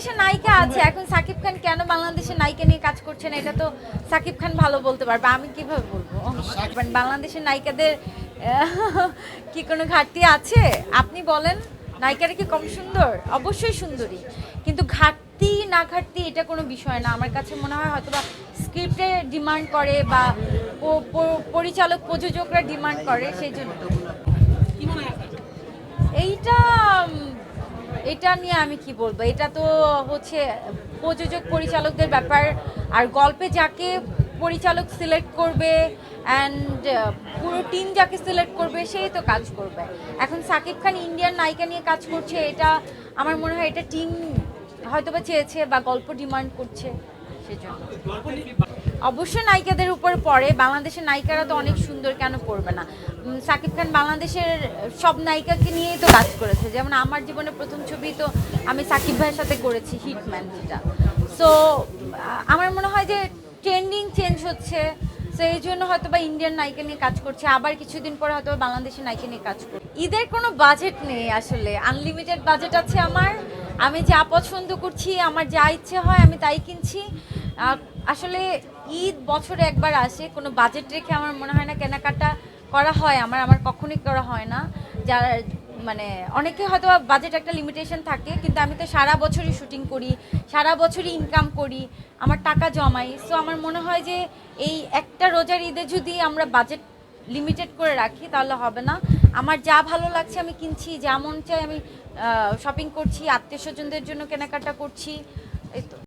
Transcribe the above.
বাংলাদেশে নায়িকা আছে এখন সাকিব খান কেন বাংলাদেশের নায়িকা নিয়ে কাজ করছেন এটা তো সাকিব খান ভালো বলতে পারবে আমি কীভাবে বলব? মানে বাংলাদেশের নায়িকাদের কি কোনো ঘাটতি আছে? আপনি বলেন নায়িকারা কি কম সুন্দর? অবশ্যই সুন্দরী। কিন্তু ঘাটতি না ঘাটতি এটা কোনো বিষয় না। আমার কাছে মনে হয় হয়তো বা স্ক্রিপ্টে ডিমান্ড করে বা পরিচালক প্রযোজকরা ডিমান্ড করে সেই জন্য। এইটা এটা নিয়ে আমি কি বলব? এটা তো হচ্ছে প্রযোজক পরিচালকদের ব্যাপার। আর গল্পে যাকে পরিচালক সিলেক্ট করবে অ্যান্ড পুরো টিম যাকে সিলেক্ট করবে, সেই তো কাজ করবে। এখন সাকিব খান ইন্ডিয়ান নায়িকা নিয়ে কাজ করছে, এটা আমার মনে হয় এটা টিম হয়তো বা চেয়েছে বা গল্প ডিমান্ড করছে। অবশ্যই নায়িকাদের উপর পড়ে। বাংলাদেশের নায়িকারা তো অনেক সুন্দর, কেন পড়বে না? সাকিব খান বাংলাদেশের সব নায়িকাকে নিয়েই তো কাজ করেছে। যেমন আমার জীবনে প্রথম ছবি তো আমি সাকিব ভাইয়ের সাথে করেছি হিটম্যান যেটা সো আমার মনে হয় যে ট্রেন্ডিং চেঞ্জ হচ্ছে। তো এই জন্য হয়তো বা ইন্ডিয়ান নায়িকা নিয়ে কাজ করছে। আবার কিছুদিন পরে হয়তো বাংলাদেশের নায়িকা নিয়ে কাজ করছে। ঈদের কোনো বাজেট নেই আসলে। আনলিমিটেড বাজেট আছে আমার। আমি যা পছন্দ করছি, আমার যা ইচ্ছে হয় আমি তাই কিনছি। আসলে ঈদ বছরে একবার আসে, কোনো বাজেট রেখে আমার মনে হয় না কেনাকাটা করা হয়, আমার আমার কখনোই করা হয় না। যারা মানে অনেকে হয়তো বাজেট একটা লিমিটেশন থাকে, কিন্তু আমি তো সারা বছরই শুটিং করি, সারা বছরই ইনকাম করি, আমার টাকা জমাই। সো আমার মনে হয় যে এই একটা রোজার ঈদে যদি আমরা বাজেট লিমিটেড করে রাখি, তাহলে হবে না। আমার যা ভালো লাগছে আমি কিনছি, যা মন চাই আমি শপিং করছি আত্মীয় স্বজনদের জন্য কেনাকাটা করছি। এই তো।